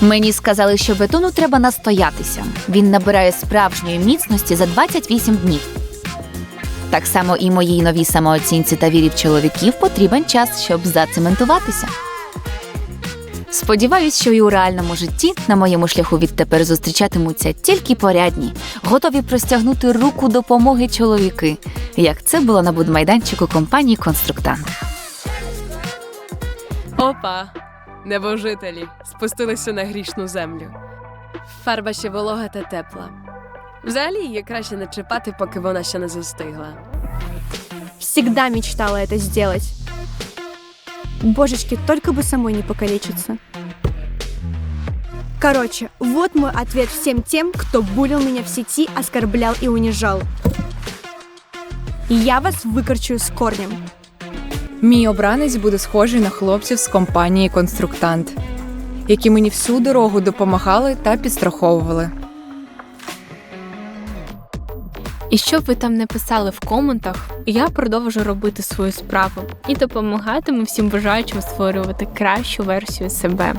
Мені сказали, що бетону треба настоятися. Він набирає справжньої міцності за 28 днів. Так само і моїй новій самооцінці та вірі в чоловіків потрібен час, щоб зацементуватися. Сподіваюсь, що і у реальному житті на моєму шляху відтепер зустрічатимуться тільки порядні, готові простягнути руку допомоги чоловіки, як це було на будмайданчику компанії Конструктант. Опа! Небожителі спустилися на грішну землю. Фарба ще волога та тепла. Взагалі її краще не чіпати, поки вона ще не застигла. Всегда мечтала это сделать. Божечки, только бы самой не покалечиться. Короче, вот мой ответ всем тем, кто булил меня в сети, оскорблял и унижал. Я вас выкорчу с корнем. Мій обранець буде схожий на хлопців з компанії Конструктант, які мені всю дорогу допомагали та підстраховували. І що ви там не писали в коментах, я продовжу робити свою справу і допомагатиму всім бажаючим створювати кращу версію себе.